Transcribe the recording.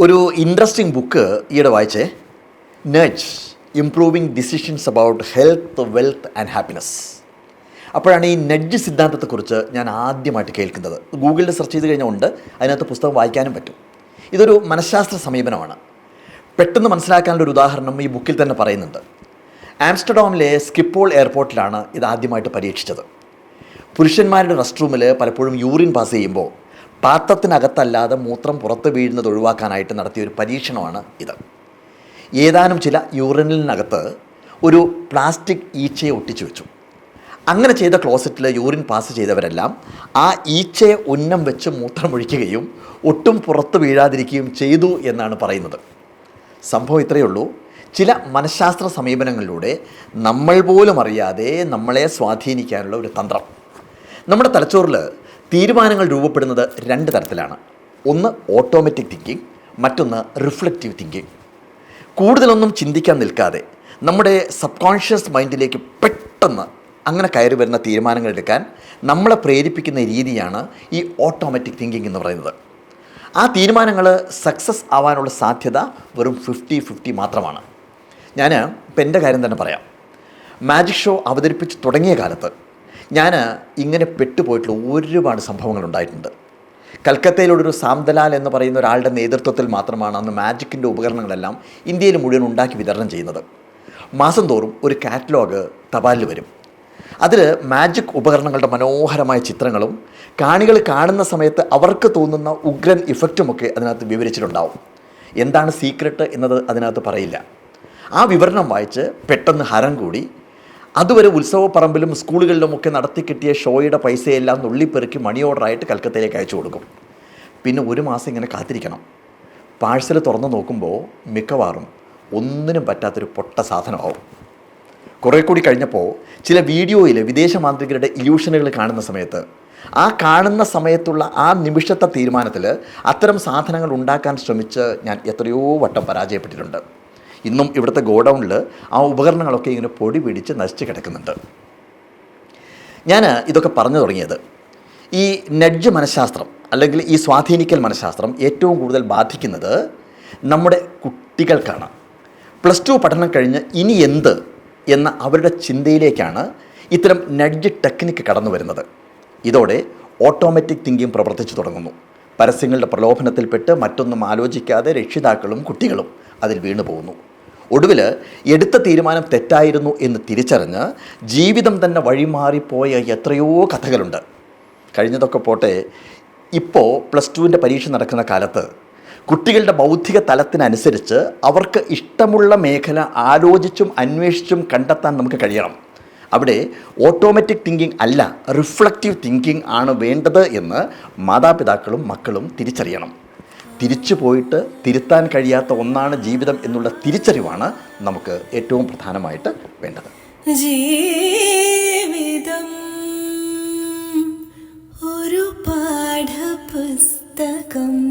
ഒരു interesting book ഈയിടെ വായിച്ചേ. Nudge improving decisions about health wealth and happiness അപ്പോഴാണ് ഈ നഡ്ജ് സിദ്ധാന്തത്തെക്കുറിച്ച് ഞാൻ ആദ്യമായിട്ട് കേൾക്കുന്നത്. ഗൂഗിളിൽ സെർച്ച് ചെയ്ത് കഴിഞ്ഞാൽ ഉണ്ട്. അതിനകത്ത് പുസ്തകം വായിക്കാനും പറ്റും. ഇതൊരു മനഃശാസ്ത്ര സമീപനമാണ്. പെട്ടെന്ന് മനസ്സിലാക്കാനുള്ള ഒരു ഉദാഹരണം ഈ ബുക്കിൽ തന്നെ പറയുന്നുണ്ട്. ആംസ്റ്റർഡാമിലെ സ്കിപ്പോൾ എയർപോർട്ടിലാണ് ഇത് ആദ്യമായിട്ട് പരീക്ഷിച്ചത്. പുരുഷന്മാരുടെ റെസ്റ്റ് റൂമിൽ പലപ്പോഴും യൂറിൻ പാസ് ചെയ്യുമ്പോൾ പാത്രത്തിനകത്തല്ലാതെ മൂത്രം പുറത്ത് വീഴുന്നത് ഒഴിവാക്കാനായിട്ട് നടത്തിയ ഒരു പരീക്ഷണമാണ് ഇത്. ഏതാനും ചില യൂറിനിനകത്ത് ഒരു പ്ലാസ്റ്റിക് ഈച്ചയെ ഒട്ടിച്ചു വെച്ചു. അങ്ങനെ ചെയ്ത ക്ലോസറ്റിൽ യൂറിൻ പാസ് ചെയ്തവരെല്ലാം ആ ഈച്ചയെ ഉന്നം വെച്ച് മൂത്രം ഒഴിക്കുകയും ഒട്ടും പുറത്ത് വീഴാതിരിക്കുകയും ചെയ്തു എന്നാണ് പറയുന്നത്. സംഭവം ഇത്രയേ ഉള്ളൂ. ചില മനഃശാസ്ത്ര സമീപനങ്ങളിലൂടെ നമ്മൾ പോലും അറിയാതെ നമ്മളെ സ്വാധീനിക്കാനുള്ള ഒരു തന്ത്രം. നമ്മുടെ തലച്ചോറിൽ തീരുമാനങ്ങൾ രൂപപ്പെടുന്നത് രണ്ട് തരത്തിലാണ്. ഒന്ന് ഓട്ടോമാറ്റിക് തിങ്കിങ് മറ്റൊന്ന് റിഫ്ലക്റ്റീവ് തിങ്കിങ് കൂടുതലൊന്നും ചിന്തിക്കാൻ നിൽക്കാതെ നമ്മുടെ സബ് കോൺഷ്യസ് മൈൻഡിലേക്ക് പെട്ടെന്ന് അങ്ങനെ കയറി വരുന്ന തീരുമാനങ്ങൾ എടുക്കാൻ നമ്മളെ പ്രേരിപ്പിക്കുന്ന രീതിയാണ് ഈ ഓട്ടോമാറ്റിക് തിങ്കിങ് എന്ന് പറയുന്നത്. ആ തീരുമാനങ്ങൾ സക്സസ് ആവാനുള്ള സാധ്യത വെറും ഫിഫ്റ്റി ഫിഫ്റ്റി മാത്രമാണ്. ഞാൻ ഇപ്പം എന്റെ കാര്യം തന്നെ പറയാം. മാജിക് ഷോ അവതരിപ്പിച്ച് തുടങ്ങിയ കാലത്ത് ഞാൻ ഇങ്ങനെ പെട്ടുപോയിട്ടുള്ള ഒരുപാട് സംഭവങ്ങൾ ഉണ്ടായിട്ടുണ്ട് കൽക്കത്തയിലൊരു സാംദലാൽ എന്ന് പറയുന്ന ഒരാളുടെ നേതൃത്വത്തിൽ മാത്രമാണ് അന്ന് മാജിക്കിന്റെ ഉപകരണങ്ങളെല്ലാം ഇന്ത്യയിൽ മുഴുവൻ ഉണ്ടാക്കി വിതരണം ചെയ്യുന്നത്. മാസം തോറും ഒരു കാറ്റലോഗ് തപാലിൽ വരും. അതിൽ മാജിക് ഉപകരണങ്ങളുടെ മനോഹരമായ ചിത്രങ്ങളും കാണികൾ കാണുന്ന സമയത്ത് അവർക്ക് തോന്നുന്ന ഉഗ്രൻ ഇഫക്റ്റുമൊക്കെ അതിനകത്ത് വിവരിച്ചിട്ടുണ്ടാവും. എന്താണ് സീക്രട്ട് എന്നത് അതിനകത്ത് പറയില്ല. ആ വിവരണം വായിച്ച് പെട്ടെന്ന് ഹരം കൂടി അതുവരെ ഉത്സവപ്പറമ്പിലും സ്കൂളുകളിലുമൊക്കെ നടത്തി കിട്ടിയ ഷോയുടെ പൈസയെല്ലാം നുള്ളിപ്പെറുക്കി മണി ഓർഡറായിട്ട് കൽക്കത്തയിലേക്ക് അയച്ചു കൊടുക്കും. പിന്നെ ഒരു മാസം ഇങ്ങനെ കാത്തിരിക്കണം. പാഴ്സൽ തുറന്നു നോക്കുമ്പോൾ മിക്കവാറും ഒന്നിനും പറ്റാത്തൊരു പൊട്ട സാധനമാവും. കുറേ കൂടി കഴിഞ്ഞപ്പോൾ ചില വീഡിയോയിൽ വിദേശ മാന്ത്രികരുടെ ഇല്യൂഷനുകൾ കാണുന്ന സമയത്ത് ആ കാണുന്ന സമയത്തുള്ള ആ നിമിഷത്തെ തീരുമാനത്തിൽ അത്തരം സാധനങ്ങൾ ഉണ്ടാക്കാൻ ശ്രമിച്ച് ഞാൻ എത്രയോ വട്ടം പരാജയപ്പെട്ടിട്ടുണ്ട്. ഇന്നും ഇവിടുത്തെ ഗോഡൗണിൽ ആ ഉപകരണങ്ങളൊക്കെ ഇങ്ങനെ പൊടി പിടിച്ച് നശിച്ച് കിടക്കുന്നുണ്ട്. ഞാൻ ഇതൊക്കെ പറഞ്ഞു തുടങ്ങിയത്. ഈ നഡ്ജ് മനഃശാസ്ത്രം അല്ലെങ്കിൽ ഈ സ്വാധീനിക്കൽ മനഃശാസ്ത്രം ഏറ്റവും കൂടുതൽ ബാധിക്കുന്നത് നമ്മുടെ കുട്ടികൾക്കാണ്. പ്ലസ് ടു പഠനം കഴിഞ്ഞ് ഇനി എന്ത് എന്ന അവരുടെ ചിന്തയിലേക്കാണ് ഇത്തരം നഡ്ജ് ടെക്നിക്ക് കടന്നു വരുന്നത്. ഇതോടെ ഓട്ടോമാറ്റിക് തിങ്കിങ് പ്രവർത്തിച്ചു തുടങ്ങുന്നു. പരസ്യങ്ങളുടെ പ്രലോഭനത്തിൽപ്പെട്ട് മറ്റൊന്നും ആലോചിക്കാതെ രക്ഷിതാക്കളും കുട്ടികളും അതിൽ വീണു പോകുന്നു ഒടുവിൽ എടുത്ത തീരുമാനം തെറ്റായിരുന്നു എന്ന് തിരിച്ചറിഞ്ഞ് ജീവിതം തന്നെ വഴിമാറിപ്പോയ എത്രയോ കഥകളുണ്ട്. കഴിഞ്ഞതൊക്കെ പോട്ടെ ഇപ്പോൾ പ്ലസ് ടുവിന്റെ പരീക്ഷ നടക്കുന്ന കാലത്ത് കുട്ടികളുടെ ബൗദ്ധിക തലത്തിനനുസരിച്ച് അവർക്ക് ഇഷ്ടമുള്ള മേഖല ആലോചിച്ചും അന്വേഷിച്ചും കണ്ടെത്താൻ നമുക്ക് കഴിയണം. അവിടെ ഓട്ടോമാറ്റിക് തിങ്കിങ് അല്ല റിഫ്ലക്റ്റീവ് തിങ്കിങ് ആണ് വേണ്ടത് എന്ന് മാതാപിതാക്കളും മക്കളും തിരിച്ചറിയണം. തിരിച്ചു പോയിട്ട് തിരുത്താൻ കഴിയാത്ത ഒന്നാണ് ജീവിതം എന്നുള്ള തിരിച്ചറിവാണ് നമുക്ക് ഏറ്റവും പ്രധാനമായിട്ട് വേണ്ടത്. ജീവിതം ഒരു പാഠപുസ്തകം.